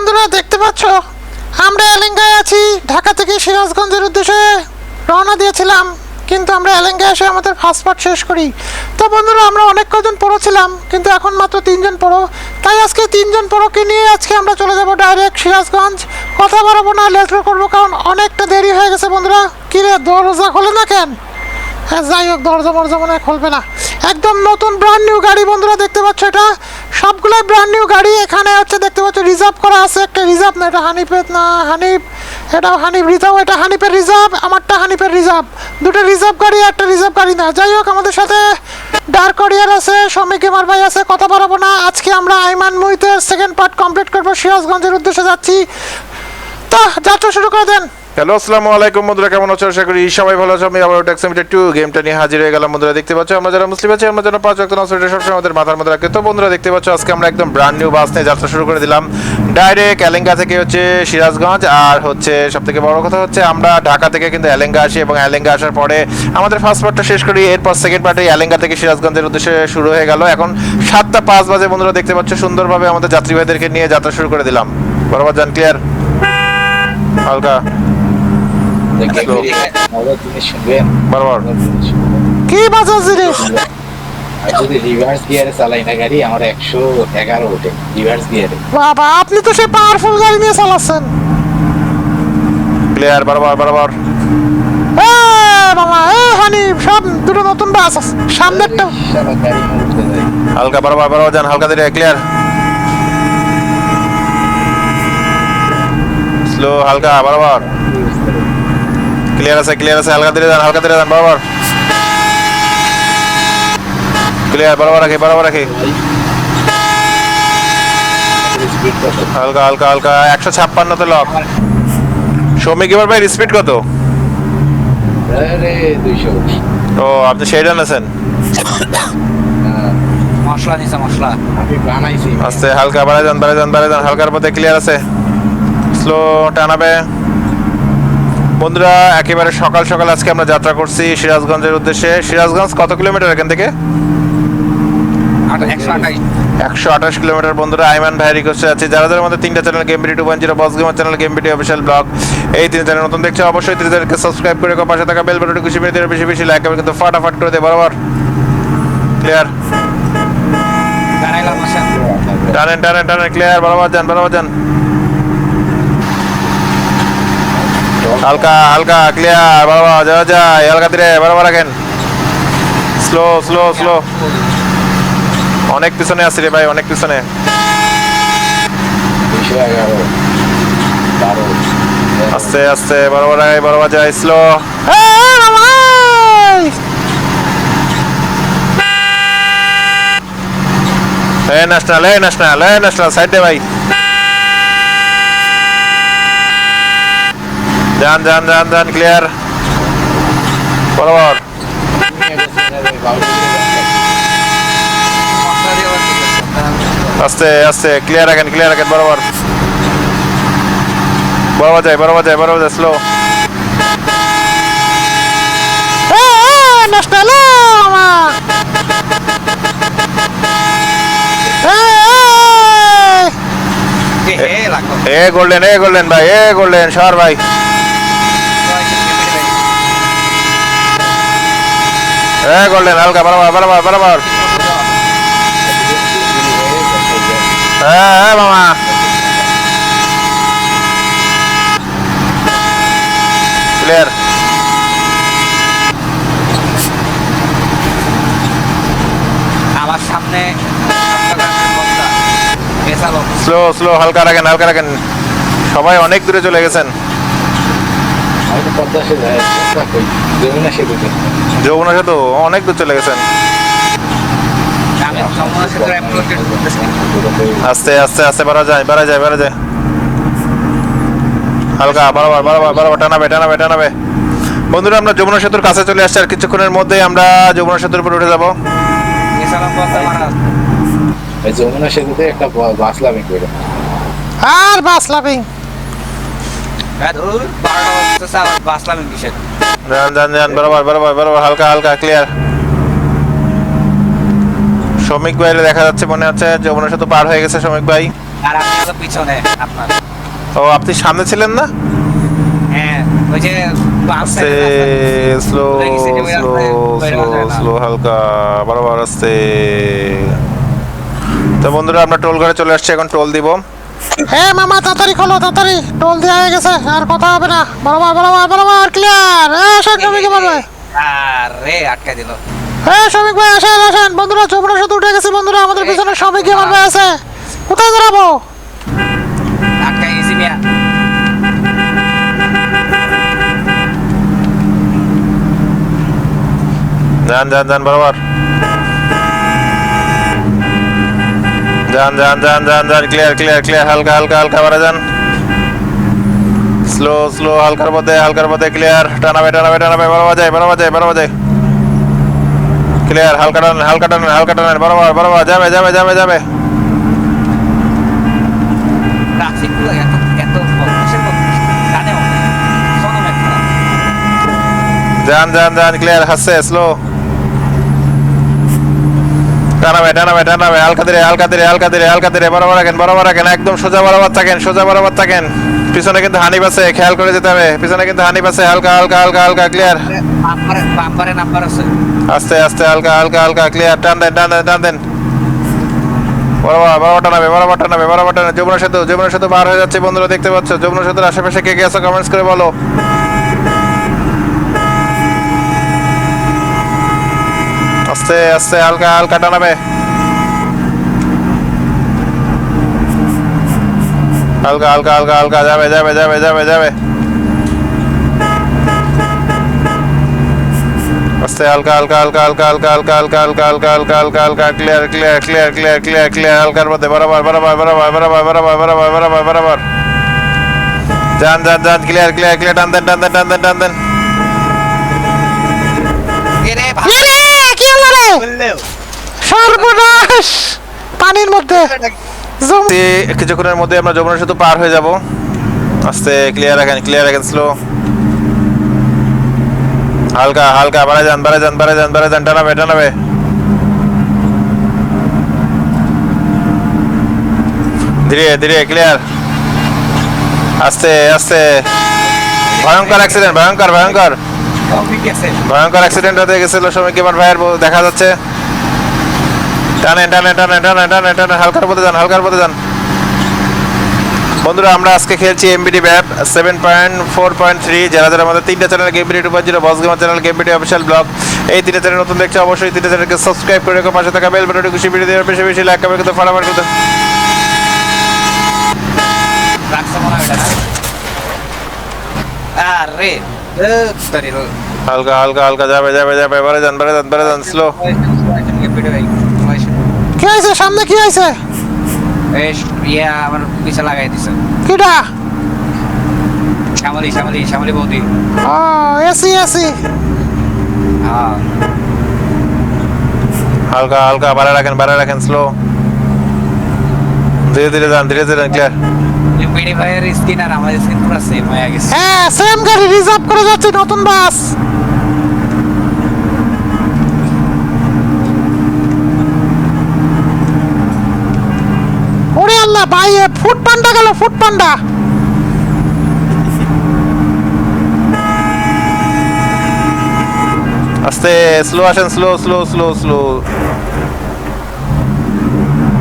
বন্ধুরা, দেখতে পাচ্ছ? আমরা এলেঙ্গায় আছি। ঢাকা থেকে সিরাজগঞ্জের উদ্দেশ্যে রওনা দিয়েছিলাম, কিন্তু আমরা এলেঙ্গায় এসে আমাদের ফাস্টপাট শেষ করি। তো বন্ধুরা, আমরা অনেক কজন পড়ো ছিলাম, কিন্তু এখন মাত্র তিনজন পড়ো। তাই আজকে তিনজন পড়োকে নিয়ে আজকে আমরা চলে যাব ডাইরেক্ট সিরাজগঞ্জ। কথা বাড়াবো না লেটার করব, কারণ অনেকটা দেরি হয়ে গেছে বন্ধুরা। কিরে, দরজা খোলে না কেন? হ্যাঁ যাই হোক দরজা মরজা মনে হয় খুলবে না। একদম নতুন ব্র্যান্ড নিউ গাড়ি বন্ধুরা, দেখতে পাচ্ছ এটা? সবগুলাই ব্র্যান্ড নিউ গাড়ি এখানে হচ্ছে, দেখতে পাচ্ছ রিজার্ভ করা আছে। একটা রিজার্ভ না, এটা হানিফের, না, হানিফ এটা হানিফ রিজার্ভ এটা হানিফের রিজার্ভ আমারটা হানিফের রিজার্ভ দুটো রিজার্ভ গাড়ি, একটা রিজার্ভ গাড়ি না। যাই হোক, আমাদের সাথে ডার্ক করিয়ার আছে শ্রমিক এমার ভাই আছে, কথা বাড়াবো না। আজকে আমরা আইমান মুহিতের সেকেন্ড পার্ট কমপ্লিট করব, সিরাজগঞ্জের উদ্দেশ্যে যাচ্ছি। তো, যাত্রা শুরু করে দেন। হ্যালো, আসসালামু আলাইকুম বন্ধুরা, কেমন আছো? আশা করি সবাই ভালো আছো। আমি আবার ট্যাক্সিমিটার টু গেমটা নিয়ে হাজির হয়ে গেলাম বন্ধুরা, দেখতে পাচ্ছ আমরা যারা মুসলিম আছি, আমরা যেন পাঁচ ওয়াক্ত নামাজ সবসময় আমাদের মাথার মধ্যে রাখি। তো বন্ধুরা, দেখতে পাচ্ছ আজকে আমরা একদম ব্র্যান্ড নিউ বাস নিয়ে যাত্রা শুরু করে দিলাম। ডাইরেক্ট এলেঙ্গা থেকে হচ্ছে সিরাজগঞ্জ, আর হচ্ছে সব থেকে বড় কথা হচ্ছে আমরা ঢাকা থেকে কিন্তু এলেঙ্গা আসি, এবং এলেঙ্গা আসার পরে আমাদের ফার্স্ট পার্টটা শেষ করি, এরপর সেকেন্ড পার্টে এলেঙ্গা থেকে সিরাজগঞ্জের উদ্দেশ্যে শুরু হয়ে গেল। এখন সাতটা পাঁচ বাজে বন্ধুরা, দেখতে পাচ্ছ সুন্দরভাবে আমাদের যাত্রীবাহীদেরকে নিয়ে যাত্রা শুরু করে দিলাম। বরাবর যান ক্লিয়ার হালকা দেখে Slow. বেরিয়ে গেছে। মজার জিনিস শুনবেন বরাবর। কি বাজার জিনিস যদি রিভার্স গিয়ারে চালাই না গাড়ি আমার একশো এগারো ওঠে রিভার্স গিয়ারে বাবা আপনি তো সেই পাওয়ারফুল গাড়ি নিয়ে চালাচ্ছেন। ক্লিয়ার বরাবর বরাবর। এ বাবা এ হানি সব দুটো নতুন বাস আছে হালকা বরাবর বরাবর যান হালকা ধীরে ক্লিয়ার স্লো হালকা বরাবর। ক্লিয়ার আছে ক্লিয়ার আছে হালকা ধীরে যান হালকা ধীরে যান বরাবর। ক্লিয়ার বরাবর রাখি বরাবর রাখি। হালকা হালকা হালকা একশো ছাপ্পান্ন তো লক শ্রমিক এবার ভাই স্পিড কত? ও আপনি সেইটা নেছেন মশলা নিছে মশলা। আস্তে হালকা বাড়ায় যান বাড়ায় যান বাড়ায় যান হালকার পথে ক্লিয়ার আছে। স্লো টানাবে। বন্ধুরা একেবারে সকাল সকাল আজকে আমরা যাত্রা করছি সিরাজগঞ্জের উদ্দেশ্যে। সিরাজগঞ্জ কত কিলোমিটার এখান থেকে? একশো আঠাশ। কিলোমিটার। বন্ধুরা আইমান ভাই রিকোয়েস্টে আছি। যারা যারা আমাদের তিনটা channel game BD two point zero boss gamer channel game BD official blog এই তিন চ্যানেল নতুন দেখছ অবশ্যই তিনদেরকে সাবস্ক্রাইব করে রাখো, পাশে থাকা বেল বাটনটি খুশি মেরে বেশি বেশি লাইক করবে কিন্তু ফাটাফাট করে দে বরাবর। ক্লিয়ার টানেন টানেন টানেন ক্লিয়ার বরাবর যান বরাবর যান। হালকা হালকা ক্লিয়ার বরাবর, যাওয়া যায়, হালকা ধীরে, বরাবর রাখেন। স্লো স্লো স্লো অনেক পিছনে আছি রে ভাই, অনেক পিছনে। আস্তে আস্তে বরাবর বরাবর যায় স্লো এ বাবা ন্যাশনাল ন্যাশনাল ন্যাশনাল সাইড দে ভাই। যান যান যান যান ক্লিয়ার বরাবর। আস্তে আস্তে ক্লিয়ার রাখেন ক্লিয়ার রাখেন বরাবর। বরাবর যায় বরাবর যায় বরাবর যায় স্লো এ ন্যাশনাল বাবা এ এ, হে, লাগল। এ গোল্ডেন এ গোল্ডেন ভাই এ গোল্ডেন সর ভাই। গোল্ডেন হালকা বরাবর বরাবর বরাবর। হ্যাঁ হ্যাঁ মামা। ক্লিয়ার আমার সামনে। স্লো স্লো হালকা রাখেন হালকা রাখেন। সবাই অনেক দূরে চলে গেছেন। আমি তো পদ্মা সেতু যমুনা সেতুতে। যমুনা সেতু? অনেক দূর চলে গেছেন। আস্তে আস্তে আস্তে বাড়া যায় বাড়া যায় বাড়া যায়। হালকা বরাবর বরাবর বরাবর টানাবে টানাবে টানাবে। বন্ধুরা আমরা যমুনা সেতুর কাছে চলে আসছি আর কিছুক্ষণের মধ্যেই আমরা যমুনা সেতুর উপর উঠে যাব। যমুনা সেতুতে একটা বাস লাভিং করে। আর বাস লাভিং? এ বারোটা বাজতেছে, আবার বাসলাম কিসের? যান যান যান বরাবর বরাবর বরাবর হালকা হালকা ক্লিয়ার শ্রমিক ভাই দেখা যাচ্ছে মনে হচ্ছে যমুনা সেতু পার হয়ে গেছে শ্রমিক ভাই। আর আপনি হলো পিছনে আপনার। ও আপনি সামনে ছিলেন না? হ্যাঁ ওই যে আস্তে স্লো ভুলে গেছি যে ওই স্লো স্লো হওয়া যায় না। স্লো হালকা বরাবর আস্তে তো বন্ধুরা আমরা টোল ঘরে চলে আসছি এখন টোল দিব। হ্যাঁ মামা তাড়াতাড়ি খোলো তাড়াতাড়ি। টোল দেওয়া হয়ে গেছে আর কথা হবে না। বরাবর বরাবর বরাবর ক্লিয়ার হ্যাঁ শ্রমিক বলবে আরে আটকা দিল। হ্যাঁ শ্রমিক ভাই আসেন আসেন। বন্ধুরা যমুনা সেতু উঠে গেছে বন্ধুরা। আমাদের পিছনে শ্রমিক আমার ভাই আছে। কোথায় দাঁড়াবো? আটকা গেছি মিয়া। যান যান যান বরাবর। যান যান যান যান যান ক্লিয়ার ক্লিয়ার ক্লিয়ার হালকা হালকা হালকা বাড়া যান। স্লো স্লো হালকার মধ্যে হালকার মধ্যে ক্লিয়ার টানাবে টানাবে টানাবে বরাবর যায় বরাবর যায় বরাবর যায় ক্লিয়ার হালকা টানেন হালকা টানেন হালকা টানেন বরাবর বরাবর যাবে যাবে যাবে যাবে। যান যান যান ক্লিয়ার হাসছে স্লো টানাবে বরাবর রাখেন বরাবর রাখেন একদম সোজা বরাবর থাকেন সোজা বরাবর থাকেন পিছনে কিন্তু আছে খেয়াল করে যেতে হবে। পিছনে কিন্তু আছে হালকা হালকা হালকা হালকা ক্লিয়ার আস্তে আস্তে হালকা হালকা হালকা ক্লিয়ার টান দেন টান দেন টান দেন। বরাবর বরাবর টানাবে বরাবর টানাবে বরাবর টানাবে। যমুনা সেতু যমুনা সেতু পার হয়ে যাচ্ছে বন্ধুরা দেখতে পাচ্ছ। যমুনা সেতুর আশেপাশে কে কে আছে কমেন্টস করে বলো। আস্তে আস্তে হালকা হালকা টানাবে হালকা হালকা হালকা হালকা যাবে যাবে যাবে যাবে যাবে আস্তে হালকা হালকা হালকা হালকা হালকা হালকা হালকা হালকা হালকা হালকা হালকা হালকা clear clear clear clear clear clear হালকার মধ্যে বরাবর বরাবর বরাবর বরাবর বরাবর বরাবর বরাবর বরাবর যান যান যান ক্লিয়ার ক্লিয়ার ক্লিয়ার টান দেন টান দেন টান দেন টান দেন সর্বনাশ! পানির মধ্যে। কিছুক্ষণের মধ্যে আমরা যমুনা সেতু পার হয়ে যাব। আস্তে ক্লিয়ার রাখেন ক্লিয়ার রাখেন স্লো হালকা হালকা বাড়ে যান বাড়ে যান বাড়ে যান বাড়ে যান টানাবে টানাবে। ধীরে ধীরে ক্লিয়ার আস্তে আস্তে। ভয়ঙ্কর অ্যাক্সিডেন্ট ভয়ঙ্কর ভয়ঙ্কর। ভয়ঙ্কর অ্যাক্সিডেন্ট হতে গেছিল সময় কেবার ভাইয়ের দেখা যাচ্ছে। টানে টানে টানে টানে টানে টানে হালকার পথে যান হালকার পথে যান বন্ধুরা আমরা আজকে খেলছি MBD ব্যাপ seven point four point three যারা যারা আমাদের তিনটা channel game BD two point zero boss gamer channel game BD official blog এই তিনটা চ্যানেল নতুন দেখছে অবশ্যই তিনটা চ্যানেলকে সাবস্ক্রাইব করে রেখো পাশে থাকা বেল বাটনটি খুশি ভিডিও দেওয়ার বেশি বেশি লাইক কমেন্ট করতে ফটাফট মনে হয় লো। হালকা হালকা হালকা যাবে যাবে যাবে বারে যান বারে যান বারে যান স্লো ভিডিও এই, বয়স- কি হয়েছে? সামনে কি হয়েছে? এই, ইয়ে আমার পিছে লাগাই দিছে। কিটা? শ্যামলি শ্যামলি শ্যামলি বৌদি। ও এসি এসি। হ্যাঁ হালকা হালকা বাড়া রাখেন বাড়া রাখেন স্লো ধীরে ধীরে যান ধীরে ধীরে ক্লিয়ার পিডি ভাইয়ের স্কিন আর আমার স্কিন পুরো সেম হয়ে গেছে। হ্যাঁ সেম গাড়ি রিজার্ভ করে যাচ্ছি নতুন বাস আল্লাহ ভাই ফুট পান্ডা গেল ফুট পান্ডা। আস্তে স্লো আসেন slow slow slow slow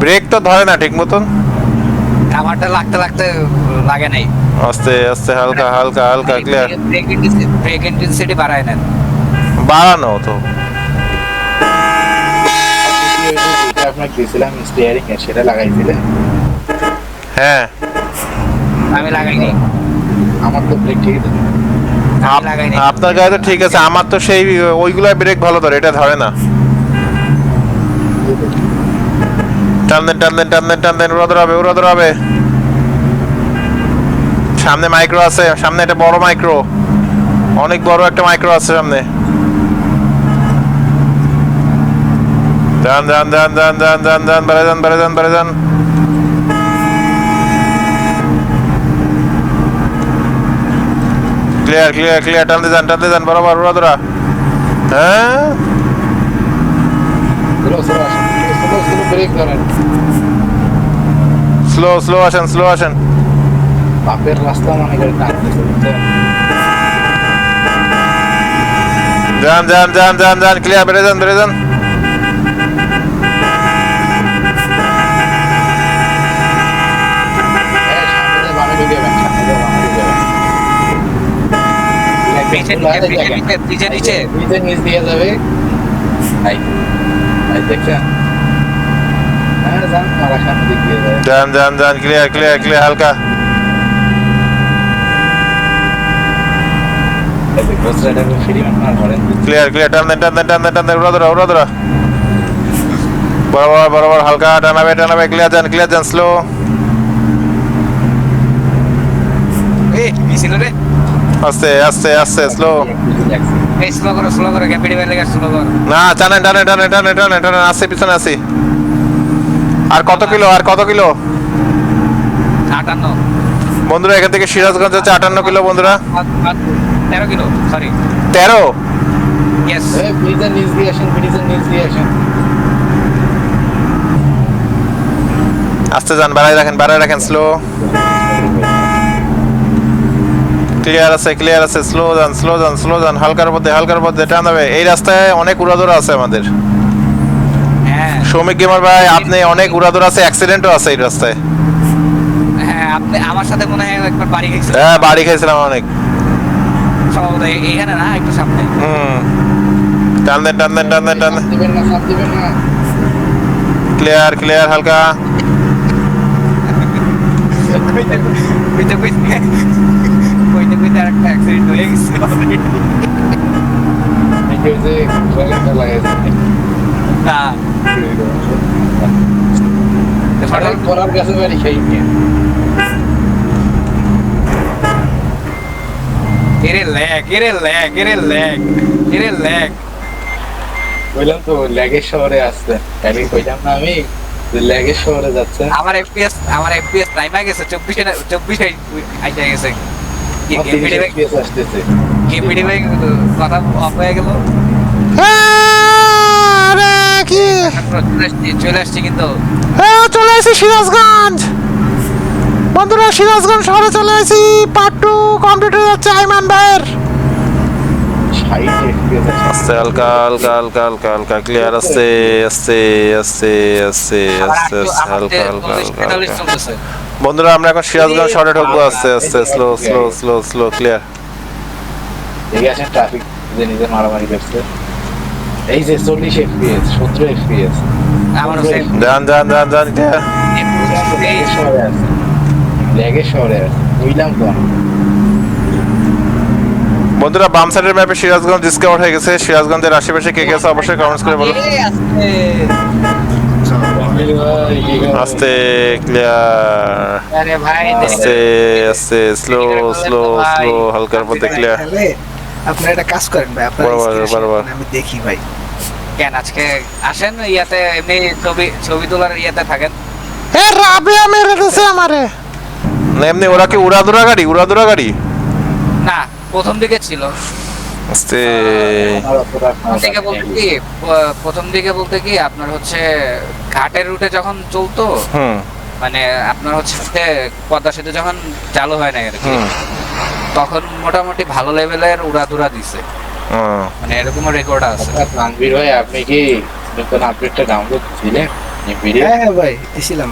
brake তো ধরে না ঠিক মতন। আমারটা লাগতে লাগতে লাগে নাই। আস্তে আস্তে হালকা হালকা হালকা ক্লিয়ার ব্রেক ইন্টেন্সিটি বাড়ায় নেন। বাড়ানো তো। যেটা আপনাকে দিয়েছিলাম স্টিয়ারিং এর সেটা লাগাইছিলেন হ্যাঁ। আমি লাগাইনি। আমার তো ব্রেক ঠিক আছে আপনার গায়ে তো ঠিক আছে আমার তো সেই ওইগুলাই ব্রেক ভালো ধরে এটা ধরে না। টান দেন টান দেন টান দেন টান দেন উড়া ধরাবে উড়া ধরাবে। সামনে মাইক্রো আছে সামনে একটা বড় মাইক্রো অনেক বড় একটা মাইক্রো আছে সামনে। যান যান যান যান যান বেড়ে যান বেড়ে যান বেড়ে যান। Clear clear clear. টানতে যান টানতে যান বরাবর ধরা হ্যাঁ? স্লো স্লো আসেন স্লো আসেন বাপের রাস্তা মনে করে যান যান যান যান যান ক্লিয়ার বেড়ে যান বেড়ে যান। নিচে, নিচে, নিচে, নিচে, নিচে। নিচে নিচ দিয়ে যাবে। এই, এই দেখছেন? যান মারা সামনে দিক দিয়ে যায় যান যান যান ক্লিয়ার ক্লিয়ার ক্লিয়ার হালকা। ক্লিয়ার ক্লিয়ার টান দেন টান দেন টান দেন টান দেন উড়া ধরা উড়া ধরা বরাবর বরাবর হালকা টানাবে টানাবে ক্লিয়ার যান ক্লিয়ার যান স্লো এই, রে? আস্তে আস্তে আস্তে স্লো এই, করো, করো, বাইরে করো। না টানেন টানেন টানেন টানেন টানেন টানেন আসছে পিছনে আসি আর কত কিলো আর কত কিলো আটান্ন। বন্ধুরা এখান থেকে সিরাজগঞ্জ হচ্ছে আটান্ন কিলো বন্ধুরা তেরো কিলো, sorry. তেরো. এই ব্রিজের নিচ দিয়ে আসেন ব্রিজের নিচ দিয়ে আসেন আস্তে যান বাড়াই রাখেন বাড়াই রাখেন স্লো ক্লিয়ার আছে ক্লিয়ার আছে স্লো যান স্লো যান স্লো যান হালকার মধ্যে হালকার মধ্যে টান দেবে এই রাস্তায় অনেক উড়াদোড়া আছে আমাদের। হ্যাঁ, শ্রমিক গেমার ভাই আপনি অনেক উড়াদোড়া আছে অ্যাক্সিডেন্টও আছে এই রাস্তায়। হ্যাঁ, আপনি আমার সাথে মনে হয় একবার বাড়ি গেছিলেন। হ্যাঁ বাড়ি খাইছিলাম অনেক। সম্ভবত এইখানে না একটু সামনে। হুম। টান দেন টান দেন টান দেন টান দেন। ক্লিয়ার ক্লিয়ার হালকা। হয়ে গেছে হঠাৎ করার কাছে বাড়ি খাই এরে ল্যাগ এরে ল্যাগ এরে ল্যাগ এরে ল্যাগ বললাম তো ল্যাগের শহরে আসছে তাহলে কইলাম না আমি ল্যাগের শহরে যাচ্ছে আমার এফপিএস আমার এফপিএস টাইমে গেছে 24 এ 24 এ আইটা গেছে। কি আমার গেম তিরিশ পিডি FPS আসতেছে। গেম ভাই কথা অফ হয়ে গেল। আরে কি? চলে আসছি- কিন্তু। হ্যাঁ চলে এসেছি সিরাজগঞ্জ। বন্ধুরা সিরাজগঞ্জ শহরে চলে এসেছি। পার্ট টু কমপ্লিট হয়ে যাচ্ছে আইমান ভাইয়ের। আস্তে হালকা হালকা হালকা হালকা হালকা ক্লিয়ার আস্তে আস্তে আস্তে আস্তে আস্তে আস্তে হালকা হালকা হালকা। বন্ধুরা আমরা এখন সিরাজগঞ্জ শহরে ঢুকবো। আস্তে আস্তে slow slow slow slow clear ঠিক আছে ট্রাফিক যে নিজে মারামারি করছে। এই যে চল্লিশ এফপিএস সত্তর এফপিএস আমারও same। যান যান যান যান ক্লিয়ার ল্যাগের শহরে আছে। ল্যাগের শহরে আছে। বুঝলাম তো। বন্ধুরা বাম সাইডের ম্যাপে সিরাজগঞ্জ ডিসকাভার হয়ে গেছে। সিরাজগঞ্জের আশেপাশে কে কে গেছে অবশ্যই কমেন্টস করে বলো। এই আস্তে। আস্তে ক্লিয়ার আস্তে আস্তে স্লো স্লো স্লো হালকার মধ্যে ক্লিয়ার আপনারা একটা কাজ করেন ভাই আপনার বরাবর, বরাবর। আমি দেখি ভাই। কেন আজকে আসেন ইয়াতে এমনি ছবি ছবি তোলার ইয়াতে থাকেন। এ রাবিয়া মেরে দিছে আমারে। না এমনি ওরা কি উড়াদুরা গাড়ি? উড়াদুরা গাড়ি? না প্রথম দিকে ছিল। আস্তে। প্রথম দিকে বলতে কি প্রথম দিকে বলতে কি আপনার হচ্ছে ঘাটের রুটে যখন চলতো মানে আপনার হচ্ছে পদ্মা সেতু যখন চালু হয় না আর কি তখন মোটামুটি ভালো লেভেলের উড়াধুরা দিছে। মানে এরকম রেকর্ড আছে। আচ্ছা, তানভীর ভাই আপনি কি নতুন আপডেটটা ডাউনলোড দিলেন? হ্যাঁ হ্যাঁ ভাই দিছিলাম।